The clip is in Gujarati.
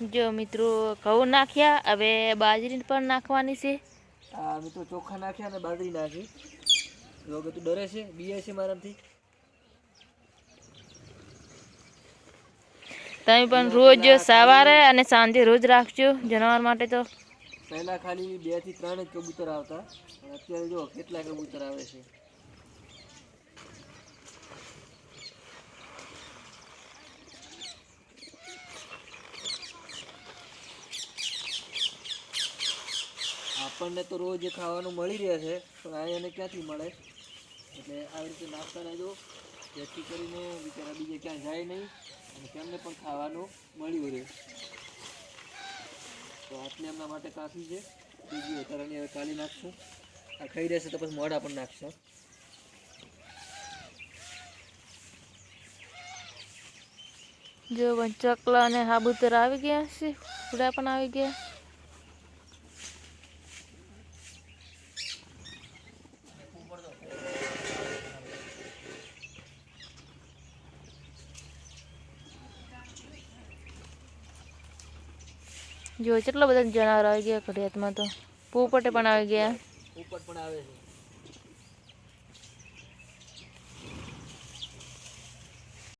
જો મિત્રો ઘઉં નાખ્યા હવે બાજરી પણ નાખવાની છે. આ મિત્રો ચોખા નાખ્યા અને બાજરી નાખી. લોકો તો ડરે છે બીએ છે મારાથી તમે પણ રોજ સવારે અને સાંજે રોજ રાખજો જનાવર માટે તો. પહેલા ખાલી બેથી ત્રણ જ કબૂતર આવતા. અને અત્યારે જો કેટલા કબૂતર આવે છે. આપણને તો રોજ ખાવાનું મળી રહે છે, પણ આ એને ક્યાંથી મળે? એટલે આવી રીતે નાસ્તા રહેજો જેથી કરીને બિચારા બીજે ક્યાં જાય નહીં અને તેમને પણ ખાવાનું મળ્યું રહે. તો આટલી એમના માટે કાફી છે. બીજી વધારાની હવે કાલી નાખશું. આ ખાઈ રહેશે તો પછી મોઢા પણ નાખશું. જો ચકલા અને સાબુતર આવી ગયા છે, ફૂડા પણ આવી ગયા. જો, કેટલા બધા જનાવર આવી ગયા ઘડિયાળમાં તો? પોપટે પણ આવી ગયા. પોપટ પણ આવે છે.